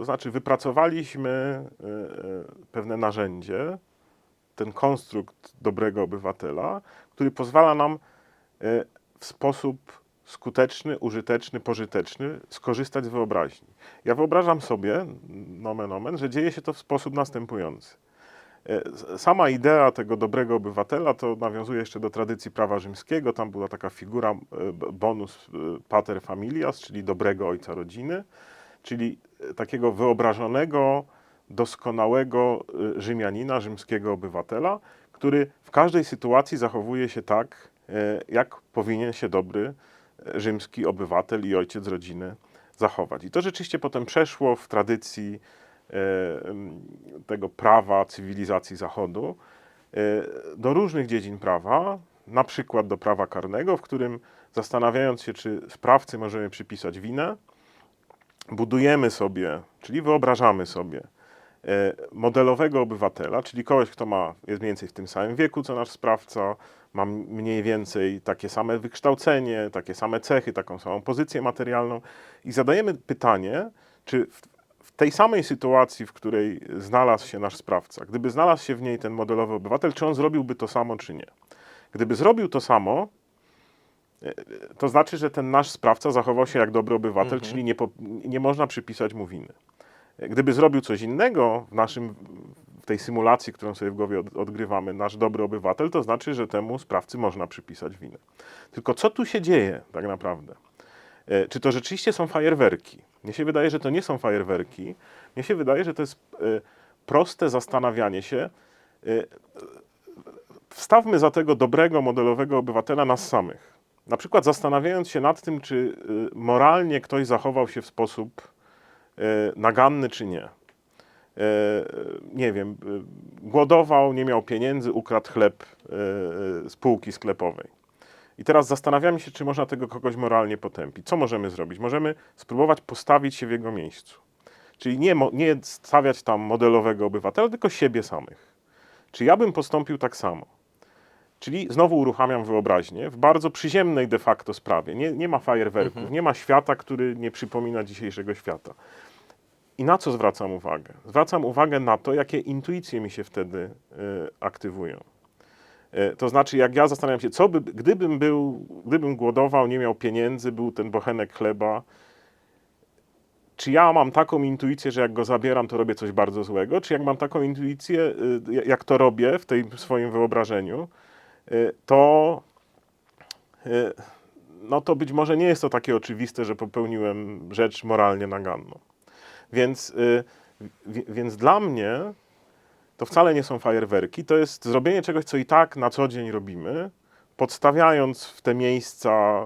To znaczy, wypracowaliśmy e, e, pewne narzędzie, ten konstrukt dobrego obywatela, który pozwala nam e, w sposób skuteczny, użyteczny, pożyteczny skorzystać z wyobraźni. Ja wyobrażam sobie, nomen omen, że dzieje się to w sposób następujący. Sama idea tego dobrego obywatela to nawiązuje jeszcze do tradycji prawa rzymskiego. Tam była taka figura bonus pater familias, czyli dobrego ojca rodziny, czyli takiego wyobrażonego, doskonałego e, Rzymianina, rzymskiego obywatela, który w każdej sytuacji zachowuje się tak, e, jak powinien się dobry e, rzymski obywatel i ojciec rodziny zachować. I to rzeczywiście potem przeszło w tradycji e, tego prawa cywilizacji Zachodu do różnych dziedzin prawa, na przykład do prawa karnego, w którym zastanawiając się, czy sprawcy możemy przypisać winę, budujemy sobie, czyli wyobrażamy sobie e, modelowego obywatela, czyli kogoś, kto ma, jest mniej więcej w tym samym wieku co nasz sprawca, ma mniej więcej takie same wykształcenie, takie same cechy, taką samą pozycję materialną i zadajemy pytanie, czy w, w tej samej sytuacji, w której znalazł się nasz sprawca, gdyby znalazł się w niej ten modelowy obywatel, czy on zrobiłby to samo, czy nie. Gdyby zrobił to samo, to znaczy, że ten nasz sprawca zachował się jak dobry obywatel, czyli nie, po, nie można przypisać mu winy. Gdyby zrobił coś innego w naszym, w tej symulacji, którą sobie w głowie od, odgrywamy, nasz dobry obywatel, to znaczy, że temu sprawcy można przypisać winę. Tylko co tu się dzieje tak naprawdę? E, Czy to rzeczywiście są fajerwerki? Mnie się wydaje, że to nie są fajerwerki. Mnie się wydaje, że to jest e, proste zastanawianie się. e, Wstawmy za tego dobrego, modelowego obywatela nas samych. Na przykład zastanawiając się nad tym, czy e, moralnie ktoś zachował się w sposób e, naganny, czy nie. E, Nie wiem, głodował, nie miał pieniędzy, ukradł chleb z półki sklepowej. I teraz zastanawiamy się, czy można tego kogoś moralnie potępić. Co możemy zrobić? Możemy spróbować postawić się w jego miejscu. Czyli nie, nie stawiać tam modelowego obywatela, tylko siebie samych. Czy ja bym postąpił tak samo? Czyli znowu uruchamiam wyobraźnię w bardzo przyziemnej de facto sprawie. Nie, nie ma fajerwerków, nie ma świata, który nie przypomina dzisiejszego świata. I na co zwracam uwagę? Zwracam uwagę na to, jakie intuicje mi się wtedy y, aktywują. E, To znaczy, jak ja zastanawiam się, co by, gdybym był, gdybym głodował, nie miał pieniędzy, był ten bochenek chleba, czy ja mam taką intuicję, że jak go zabieram, to robię coś bardzo złego, czy jak mam taką intuicję, y, jak to robię w tym swoim wyobrażeniu, y, to y, no to być może nie jest to takie oczywiste, że popełniłem rzecz moralnie naganną. Więc, y, wi- więc dla mnie to wcale nie są fajerwerki, to jest zrobienie czegoś, co i tak na co dzień robimy, podstawiając w te miejsca,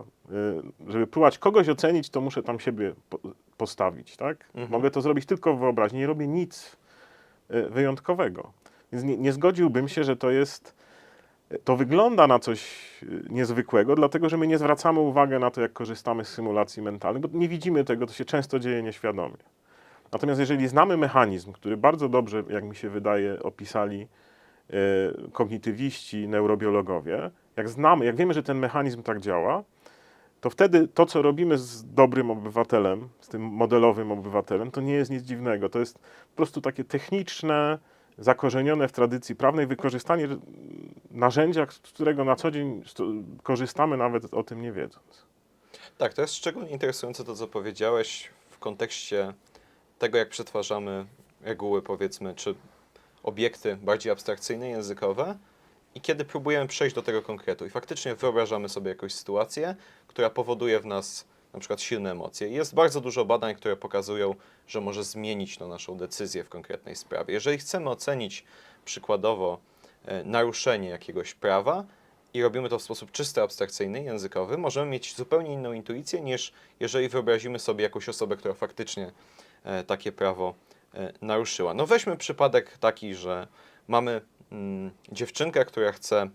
y, żeby próbować kogoś ocenić, to muszę tam siebie po- postawić, tak? Mogę to zrobić tylko w wyobraźni, nie robię nic y, wyjątkowego. Więc nie, nie zgodziłbym się, że to jest, to wygląda na coś y, niezwykłego, dlatego że my nie zwracamy uwagi na to, jak korzystamy z symulacji mentalnych, bo nie widzimy tego, to się często dzieje nieświadomie. Natomiast jeżeli znamy mechanizm, który bardzo dobrze, jak mi się wydaje, opisali e, kognitywiści, neurobiologowie, jak znamy, jak wiemy, że ten mechanizm tak działa, to wtedy to, co robimy z dobrym obywatelem, z tym modelowym obywatelem, to nie jest nic dziwnego. To jest po prostu takie techniczne, zakorzenione w tradycji prawnej wykorzystanie narzędzia, z którego na co dzień korzystamy, nawet o tym nie wiedząc. Tak, to jest szczególnie interesujące to, co powiedziałeś w kontekście tego, jak przetwarzamy reguły, powiedzmy, czy obiekty bardziej abstrakcyjne, językowe i kiedy próbujemy przejść do tego konkretu i faktycznie wyobrażamy sobie jakąś sytuację, która powoduje w nas na przykład silne emocje. Jest bardzo dużo badań, które pokazują, że może zmienić to naszą decyzję w konkretnej sprawie. Jeżeli chcemy ocenić przykładowo e, naruszenie jakiegoś prawa, i robimy to w sposób czysto abstrakcyjny, językowy, możemy mieć zupełnie inną intuicję niż jeżeli wyobrazimy sobie jakąś osobę, która faktycznie e, takie prawo e, naruszyła. No weźmy przypadek taki, że mamy mm, dziewczynkę, która chce,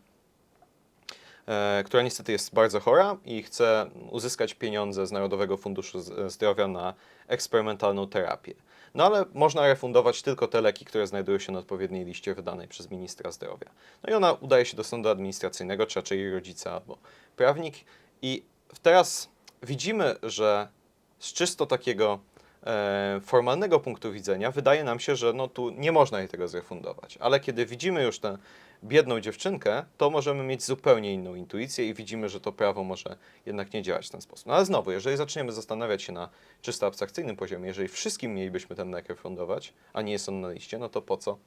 która niestety jest bardzo chora i chce uzyskać pieniądze z Narodowego Funduszu Z- Zdrowia na eksperymentalną terapię. No ale można refundować tylko te leki, które znajdują się na odpowiedniej liście wydanej przez ministra zdrowia. No i ona udaje się do sądu administracyjnego, czy raczej jej rodzice albo prawnik. I teraz widzimy, że z czysto takiego e, formalnego punktu widzenia wydaje nam się, że no tu nie można jej tego zrefundować. Ale kiedy widzimy już tę biedną dziewczynkę, to możemy mieć zupełnie inną intuicję i widzimy, że to prawo może jednak nie działać w ten sposób. No ale znowu, jeżeli zaczniemy zastanawiać się na czysto abstrakcyjnym poziomie, jeżeli wszystkim mielibyśmy ten nek refundować, a nie jest on na liście, no to po co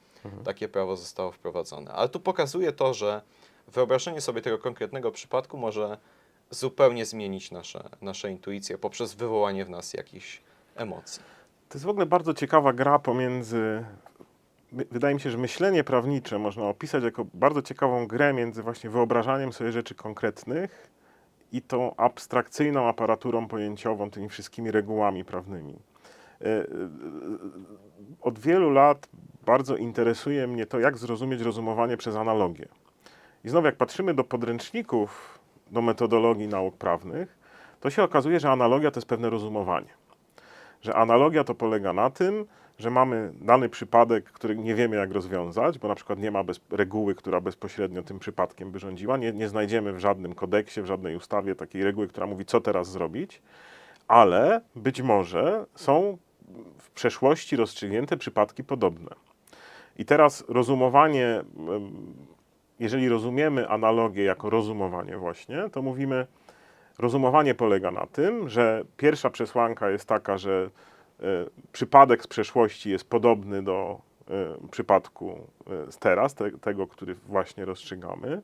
takie prawo zostało wprowadzone? Ale tu pokazuje to, że wyobrażenie sobie tego konkretnego przypadku może zupełnie zmienić nasze, nasze intuicje poprzez wywołanie w nas jakichś emocji. To jest w ogóle bardzo ciekawa gra pomiędzy. Wydaje mi się, że myślenie prawnicze można opisać jako bardzo ciekawą grę między właśnie wyobrażaniem sobie rzeczy konkretnych i tą abstrakcyjną aparaturą pojęciową, tymi wszystkimi regułami prawnymi. E, e, Od wielu lat bardzo interesuje mnie to, jak zrozumieć rozumowanie przez analogię. I znowu, jak patrzymy do podręczników, do metodologii nauk prawnych, to się okazuje, że analogia to jest pewne rozumowanie że analogia to polega na tym, że mamy dany przypadek, który nie wiemy jak rozwiązać, bo na przykład nie ma bez, reguły, która bezpośrednio tym przypadkiem by rządziła. Nie, nie znajdziemy w żadnym kodeksie, w żadnej ustawie takiej reguły, która mówi, co teraz zrobić, ale być może są w przeszłości rozstrzygnięte przypadki podobne. I teraz rozumowanie, jeżeli rozumiemy analogię jako rozumowanie właśnie, to mówimy, Rozumowanie polega na tym, że pierwsza przesłanka jest taka, że e, przypadek z przeszłości jest podobny do e, przypadku e, z teraz, te, tego, który właśnie rozstrzygamy.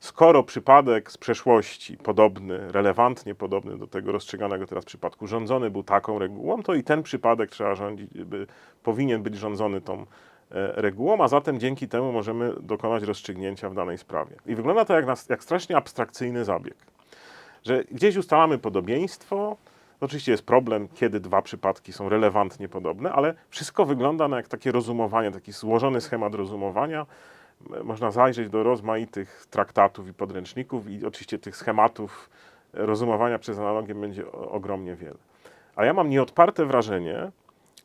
Skoro przypadek z przeszłości podobny, relewantnie podobny do tego rozstrzyganego teraz przypadku, rządzony był taką regułą, to i ten przypadek trzeba rządzić, by, powinien być rządzony tą regułą, a zatem dzięki temu możemy dokonać rozstrzygnięcia w danej sprawie. I wygląda to jak, jak strasznie abstrakcyjny zabieg że gdzieś ustalamy podobieństwo. Oczywiście jest problem, kiedy dwa przypadki są relewantnie podobne, ale wszystko wygląda na jak takie rozumowanie, taki złożony schemat rozumowania. Można zajrzeć do rozmaitych traktatów i podręczników i oczywiście tych schematów rozumowania przez analogię będzie ogromnie wiele. A ja mam nieodparte wrażenie,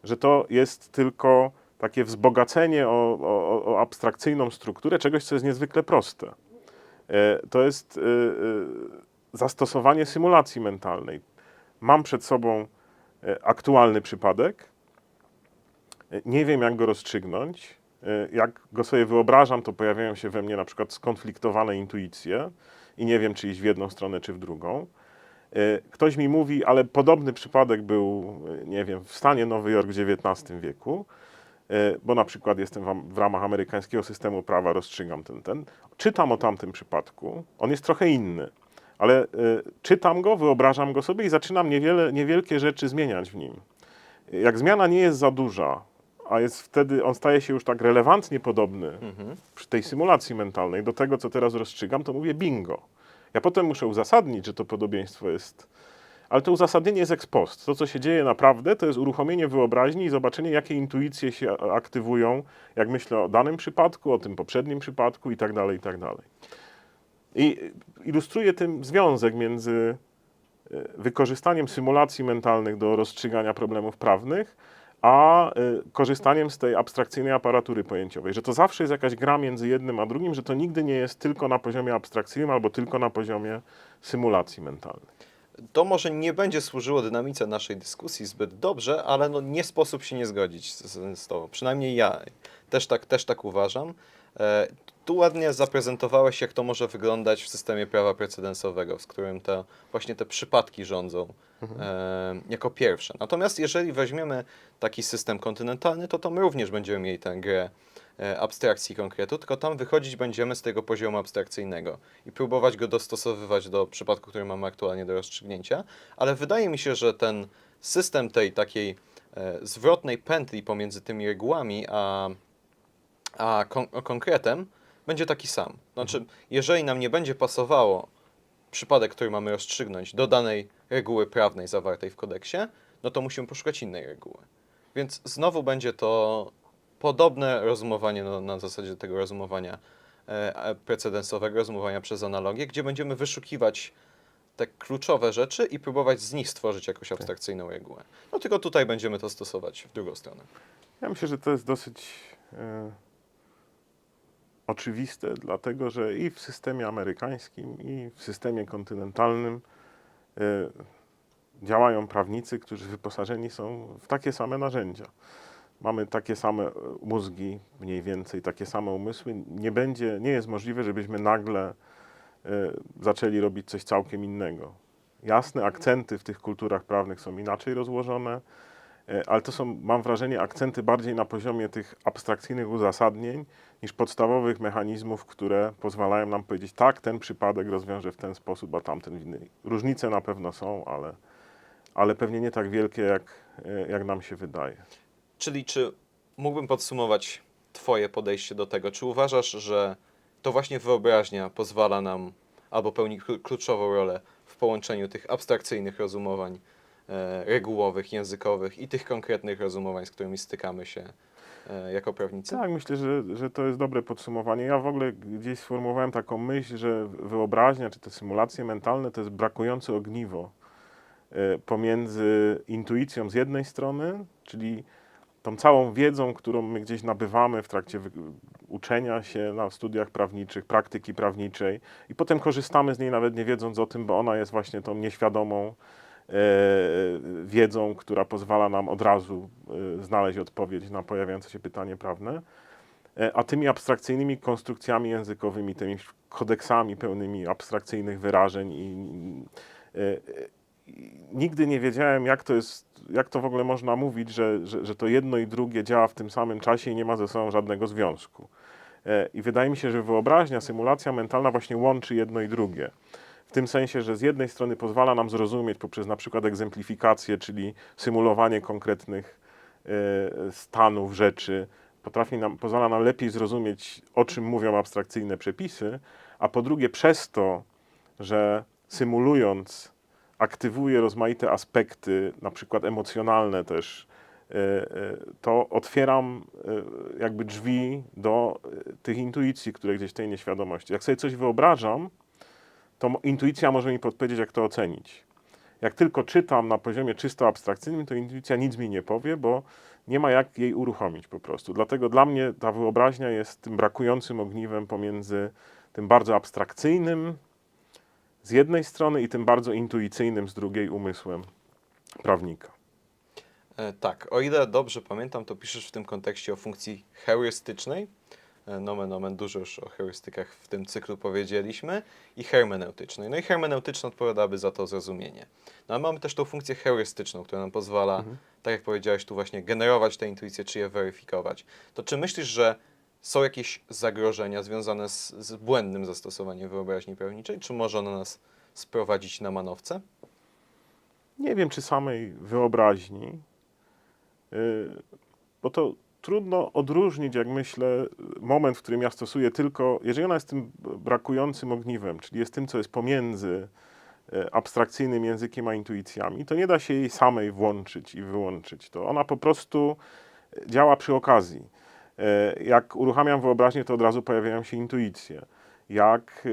że to jest tylko takie wzbogacenie o, o, o abstrakcyjną strukturę czegoś, co jest niezwykle proste. E, To jest e, e, zastosowanie symulacji mentalnej. Mam przed sobą e, aktualny przypadek, e, nie wiem jak go rozstrzygnąć. E, Jak go sobie wyobrażam, to pojawiają się we mnie na przykład skonfliktowane intuicje i nie wiem, czy iść w jedną stronę, czy w drugą. Ktoś mi mówi, ale podobny przypadek był, nie wiem, w stanie Nowy Jork w XIX wieku, bo na przykład jestem w ramach amerykańskiego systemu prawa, rozstrzygam ten, ten. Czytam o tamtym przypadku, on jest trochę inny, ale e, czytam go, wyobrażam go sobie i zaczynam niewiele, niewielkie rzeczy zmieniać w nim. Jak zmiana nie jest za duża, a jest wtedy, on staje się już tak relewantnie podobny przy tej symulacji mentalnej do tego, co teraz rozstrzygam, to mówię bingo. Ja potem muszę uzasadnić, że to podobieństwo jest. Ale to uzasadnienie jest ex post. To, co się dzieje naprawdę, to jest uruchomienie wyobraźni i zobaczenie, jakie intuicje się aktywują, jak myślę o danym przypadku, o tym poprzednim przypadku i tak dalej, i tak dalej. I ilustruje tym związek między e, wykorzystaniem symulacji mentalnych do rozstrzygania problemów prawnych, a e, korzystaniem z tej abstrakcyjnej aparatury pojęciowej, że to zawsze jest jakaś gra między jednym a drugim, że to nigdy nie jest tylko na poziomie abstrakcyjnym albo tylko na poziomie symulacji mentalnej. To może nie będzie służyło dynamice naszej dyskusji zbyt dobrze, ale no nie sposób się nie zgodzić z, z, z. Przynajmniej ja też tak, też tak uważam. E, tu ładnie zaprezentowałeś, jak to może wyglądać w systemie prawa precedensowego, w którym te, właśnie te przypadki rządzą e, jako pierwsze. Natomiast jeżeli weźmiemy taki system kontynentalny, to tam również będziemy mieli tę grę e, abstrakcji konkretu, tylko tam wychodzić będziemy z tego poziomu abstrakcyjnego i próbować go dostosowywać do przypadku, który mamy aktualnie do rozstrzygnięcia, ale wydaje mi się, że ten system tej takiej e, zwrotnej pętli pomiędzy tymi regułami a, a kon konkretem będzie taki sam. Znaczy, jeżeli nam nie będzie pasowało przypadek, który mamy rozstrzygnąć do danej reguły prawnej zawartej w kodeksie, no to musimy poszukać innej reguły. Więc znowu będzie to podobne rozumowanie no, na zasadzie tego rozumowania e, precedensowego, rozumowania przez analogię, gdzie będziemy wyszukiwać te kluczowe rzeczy i próbować z nich stworzyć jakąś abstrakcyjną regułę. No tylko tutaj będziemy to stosować w drugą stronę. Ja myślę, że to jest dosyć e, oczywiste, dlatego że i w systemie amerykańskim, i w systemie kontynentalnym e, działają prawnicy, którzy wyposażeni są w takie same narzędzia. Mamy takie same e, mózgi, mniej więcej takie same umysły. Nie będzie, nie jest możliwe, żebyśmy nagle e, zaczęli robić coś całkiem innego. Jasne, akcenty w tych kulturach prawnych są inaczej rozłożone, ale to są, mam wrażenie, akcenty bardziej na poziomie tych abstrakcyjnych uzasadnień niż podstawowych mechanizmów, które pozwalają nam powiedzieć, tak, ten przypadek rozwiąże w ten sposób, a tamten w inny. Różnice na pewno są, ale, ale pewnie nie tak wielkie, jak, e, jak nam się wydaje. Czyli czy mógłbym podsumować Twoje podejście do tego? Czy uważasz, że to właśnie wyobraźnia pozwala nam albo pełni klu- kluczową rolę w połączeniu tych abstrakcyjnych rozumowań e, regułowych, językowych i tych konkretnych rozumowań, z którymi stykamy się e, jako prawnicy? Tak, myślę, że, że to jest dobre podsumowanie. Ja w ogóle gdzieś sformułowałem taką myśl, że wyobraźnia czy te symulacje mentalne to jest brakujące ogniwo e, pomiędzy intuicją z jednej strony, czyli tą całą wiedzą, którą my gdzieś nabywamy w trakcie uczenia się na studiach prawniczych, praktyki prawniczej i potem korzystamy z niej nawet nie wiedząc o tym, bo ona jest właśnie tą nieświadomą e, wiedzą, która pozwala nam od razu e, znaleźć odpowiedź na pojawiające się pytanie prawne, E, a tymi abstrakcyjnymi konstrukcjami językowymi, tymi kodeksami pełnymi abstrakcyjnych wyrażeń i, e, nigdy nie wiedziałem, jak to jest, jak to w ogóle można mówić, że, że, że to jedno i drugie działa w tym samym czasie i nie ma ze sobą żadnego związku. E, I wydaje mi się, że wyobraźnia, symulacja mentalna właśnie łączy jedno i drugie. W tym sensie, że z jednej strony pozwala nam zrozumieć poprzez na przykład egzemplifikację, czyli symulowanie konkretnych e, stanów, rzeczy, potrafi nam, pozwala nam lepiej zrozumieć, o czym mówią abstrakcyjne przepisy, a po drugie przez to, że symulując aktywuje rozmaite aspekty, na przykład emocjonalne też, e, e, to otwieram jakby drzwi do tych intuicji, które gdzieś w tej nieświadomości. Jak sobie coś wyobrażam, to intuicja może mi podpowiedzieć, jak to ocenić. Jak tylko czytam na poziomie czysto abstrakcyjnym, to intuicja nic mi nie powie, bo nie ma jak jej uruchomić po prostu. Dlatego dla mnie ta wyobraźnia jest tym brakującym ogniwem pomiędzy tym bardzo abstrakcyjnym z jednej strony i tym bardzo intuicyjnym z drugiej umysłem prawnika. E, Tak, o ile dobrze pamiętam, to piszesz w tym kontekście o funkcji heurystycznej. Nomen omen, dużo już o heurystykach w tym cyklu powiedzieliśmy. I hermeneutycznej. No i hermeneutyczna odpowiadałaby za to zrozumienie. No a mamy też tą funkcję heurystyczną, która nam pozwala, tak jak powiedziałeś tu właśnie, generować te intuicje, czy je weryfikować. To czy myślisz, że są jakieś zagrożenia związane z, z błędnym zastosowaniem wyobraźni prawniczej? Czy może ona nas sprowadzić na manowce? Nie wiem, czy samej wyobraźni, yy, bo to trudno odróżnić, jak myślę, moment, w którym ja stosuję tylko, jeżeli ona jest tym brakującym ogniwem, czyli jest tym, co jest pomiędzy e, abstrakcyjnym językiem a intuicjami, to nie da się jej samej włączyć i wyłączyć. To ona po prostu działa przy okazji. E, Jak uruchamiam wyobraźnię, to od razu pojawiają się intuicje. Jak,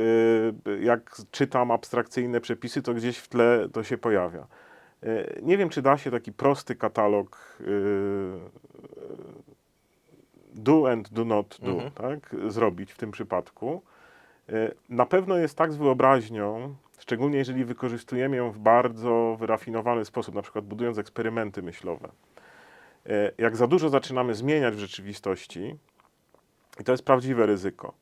e, jak czytam abstrakcyjne przepisy, to gdzieś w tle to się pojawia. E, Nie wiem, czy da się taki prosty katalog e, do and do not do, Mhm. tak, zrobić w tym przypadku. E, Na pewno jest tak z wyobraźnią, szczególnie jeżeli wykorzystujemy ją w bardzo wyrafinowany sposób, na przykład budując eksperymenty myślowe. E, Jak za dużo zaczynamy zmieniać w rzeczywistości, i to jest prawdziwe ryzyko.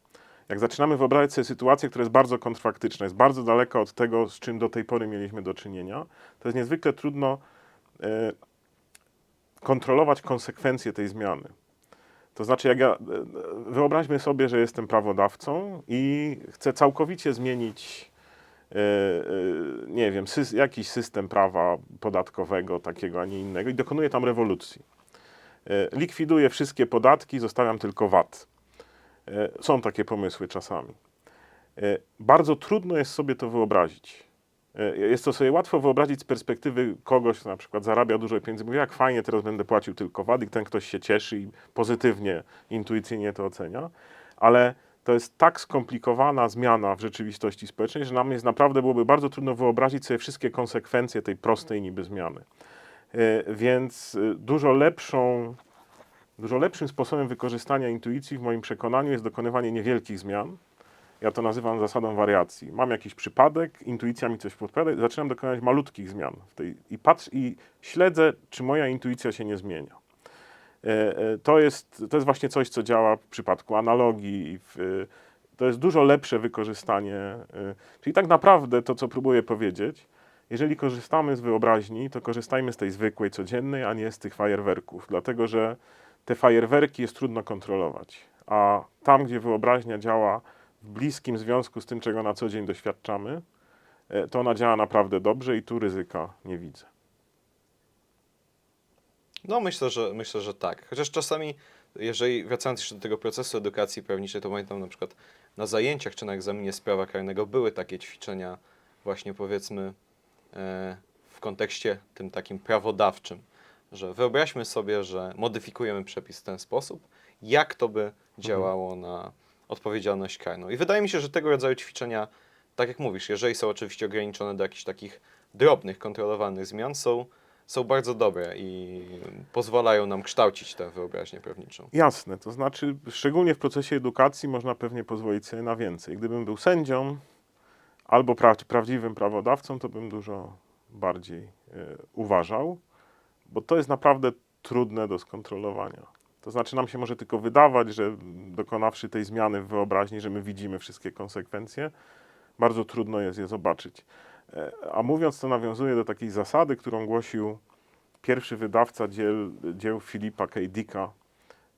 Jak zaczynamy wyobrażać sobie sytuację, która jest bardzo kontrfaktyczna, jest bardzo daleka od tego, z czym do tej pory mieliśmy do czynienia, to jest niezwykle trudno e, kontrolować konsekwencje tej zmiany. To znaczy, jak ja, e, wyobraźmy sobie, że jestem prawodawcą i chcę całkowicie zmienić, e, e, nie wiem, sys- jakiś system prawa podatkowego, takiego, a nie innego, i dokonuję tam rewolucji. Likwiduję wszystkie podatki, zostawiam tylko VAT. Są takie pomysły czasami. Bardzo trudno jest sobie to wyobrazić. E, Jest to sobie łatwo wyobrazić z perspektywy kogoś, kto na przykład zarabia dużo pieniędzy, mówi, jak fajnie, teraz będę płacił tylko VAT i ten ktoś się cieszy i pozytywnie, intuicyjnie to ocenia, ale to jest tak skomplikowana zmiana w rzeczywistości społecznej, że nam jest naprawdę byłoby bardzo trudno wyobrazić sobie wszystkie konsekwencje tej prostej niby zmiany. E, Więc e, dużo lepszą, dużo lepszym sposobem wykorzystania intuicji w moim przekonaniu jest dokonywanie niewielkich zmian Ja to nazywam zasadą wariacji. Mam jakiś przypadek, intuicja mi coś podpowiada zaczynam dokonywać malutkich zmian. W tej, I patrz i śledzę, czy moja intuicja się nie zmienia. E, e, To jest, to jest właśnie coś, co działa w przypadku analogii. e, to jest dużo lepsze wykorzystanie. Czyli tak naprawdę to, co próbuję powiedzieć, jeżeli korzystamy z wyobraźni, to korzystajmy z tej zwykłej, codziennej, a nie z tych fajerwerków, dlatego że te fajerwerki jest trudno kontrolować. A tam, gdzie wyobraźnia działa w bliskim związku z tym, czego na co dzień doświadczamy, e, to ona działa naprawdę dobrze i tu ryzyka nie widzę. No myślę, że myślę, że tak. Chociaż czasami, jeżeli wracając jeszcze do tego procesu edukacji prawniczej, to pamiętam na przykład na zajęciach czy na egzaminie z prawa karnego były takie ćwiczenia właśnie powiedzmy e, w kontekście tym takim prawodawczym, że wyobraźmy sobie, że modyfikujemy przepis w ten sposób, jak to by działało na odpowiedzialność karną. I wydaje mi się, że tego rodzaju ćwiczenia, tak jak mówisz, jeżeli są oczywiście ograniczone do jakichś takich drobnych, kontrolowanych zmian, są, są bardzo dobre i pozwalają nam kształcić tę wyobraźnię prawniczą. Jasne, to znaczy, szczególnie w procesie edukacji można pewnie pozwolić sobie na więcej. Gdybym był sędzią albo pra prawdziwym prawodawcą, to bym dużo bardziej e, uważał, bo to jest naprawdę trudne do skontrolowania. To znaczy, nam się może tylko wydawać, że dokonawszy tej zmiany w wyobraźni, że my widzimy wszystkie konsekwencje, bardzo trudno jest je zobaczyć. E, A mówiąc to, nawiązuje do takiej zasady, którą głosił pierwszy wydawca dzieł, dzieł Filipa K. Dicka,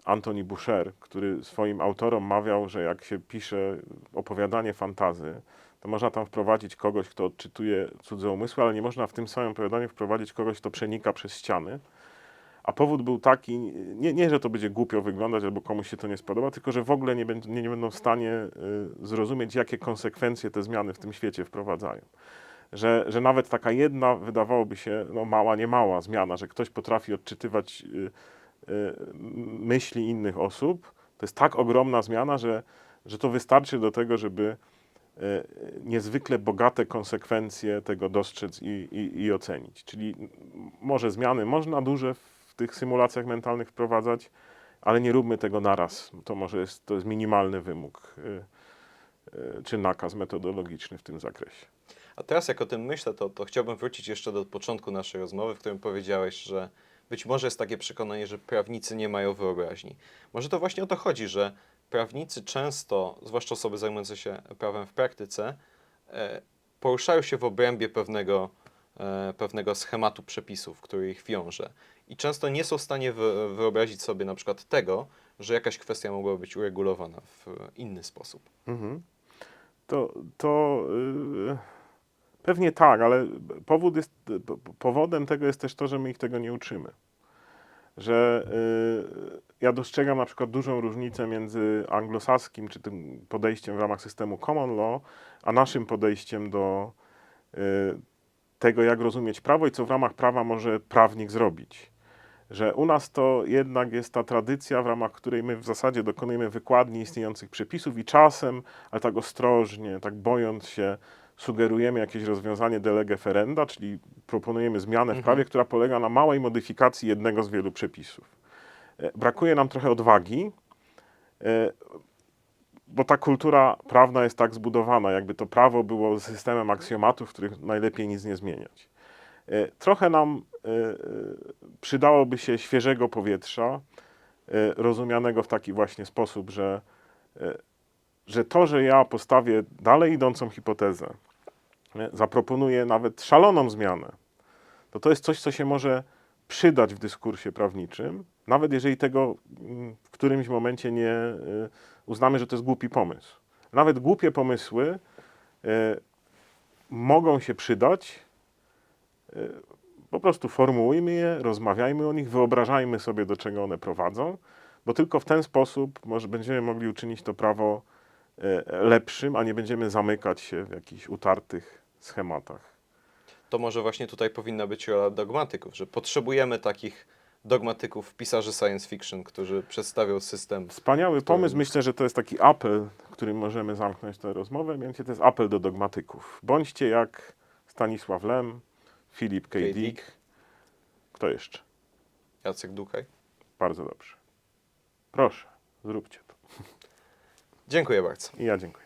Anthony Boucher, który swoim autorom mawiał, że jak się pisze opowiadanie fantazy, to można tam wprowadzić kogoś, kto odczytuje cudze umysły, ale nie można w tym samym opowiadaniu wprowadzić kogoś, kto przenika przez ściany. A powód był taki, nie, nie że to będzie głupio wyglądać albo komuś się to nie spodoba, tylko że w ogóle nie, będą, nie, nie będą w stanie y, zrozumieć, jakie konsekwencje te zmiany w tym świecie wprowadzają. Że, że nawet taka jedna, wydawałoby się, no mała, nie mała zmiana, że ktoś potrafi odczytywać y, y, myśli innych osób, to jest tak ogromna zmiana, że, że to wystarczy do tego, żeby y, niezwykle bogate konsekwencje tego dostrzec i, i, i ocenić. Czyli może zmiany można duże w tych symulacjach mentalnych wprowadzać, ale nie róbmy tego naraz. To może jest, to jest minimalny wymóg y, y, czy nakaz metodologiczny w tym zakresie. A teraz jak o tym myślę, to, to chciałbym wrócić jeszcze do początku naszej rozmowy, w którym powiedziałeś, że być może jest takie przekonanie, że prawnicy nie mają wyobraźni. Może to właśnie o to chodzi, że prawnicy często, zwłaszcza osoby zajmujące się prawem w praktyce, e, poruszają się w obrębie pewnego, e, pewnego schematu przepisów, który ich wiąże. I często nie są w stanie wy, wyobrazić sobie na przykład tego, że jakaś kwestia mogłaby być uregulowana w inny sposób. Mhm. To, to y, pewnie tak, ale powód jest, po- powodem tego jest też to, że my ich tego nie uczymy. Że y, ja dostrzegam na przykład dużą różnicę między anglosaskim, czy tym podejściem w ramach systemu common law, a naszym podejściem do y, tego, jak rozumieć prawo i co w ramach prawa może prawnik zrobić. Że u nas to jednak jest ta tradycja, w ramach której my w zasadzie dokonujemy wykładni istniejących przepisów i czasem, ale tak ostrożnie, tak bojąc się, sugerujemy jakieś rozwiązanie de lege ferenda, czyli proponujemy zmianę w Mhm. prawie, która polega na małej modyfikacji jednego z wielu przepisów. E, Brakuje nam trochę odwagi, e, bo ta kultura prawna jest tak zbudowana, jakby to prawo było systemem aksjomatów, w których najlepiej nic nie zmieniać. E, Trochę nam e, e, przydałoby się świeżego powietrza, rozumianego w taki właśnie sposób, że, że to, że ja postawię dalej idącą hipotezę, zaproponuję nawet szaloną zmianę, to to jest coś, co się może przydać w dyskursie prawniczym, nawet jeżeli tego mm, w którymś momencie nie uznamy, że to jest głupi pomysł. Nawet głupie pomysły mogą się przydać, po prostu formułujmy je, rozmawiajmy o nich, wyobrażajmy sobie, do czego one prowadzą, bo tylko w ten sposób może będziemy mogli uczynić to prawo e, lepszym, a nie będziemy zamykać się w jakichś utartych schematach. to może właśnie tutaj powinna być rola dogmatyków, że potrzebujemy takich dogmatyków, pisarzy science fiction, którzy przedstawią system. Wspaniały Który- pomysł. Myślę, że to jest taki apel, którym możemy zamknąć tę rozmowę. Mianowicie to jest apel do dogmatyków. Bądźcie jak Stanisław Lem, Filip K. K. Dick. Kto jeszcze? Jacek Dukaj. Bardzo dobrze. Proszę, zróbcie to. Dziękuję bardzo. I ja dziękuję.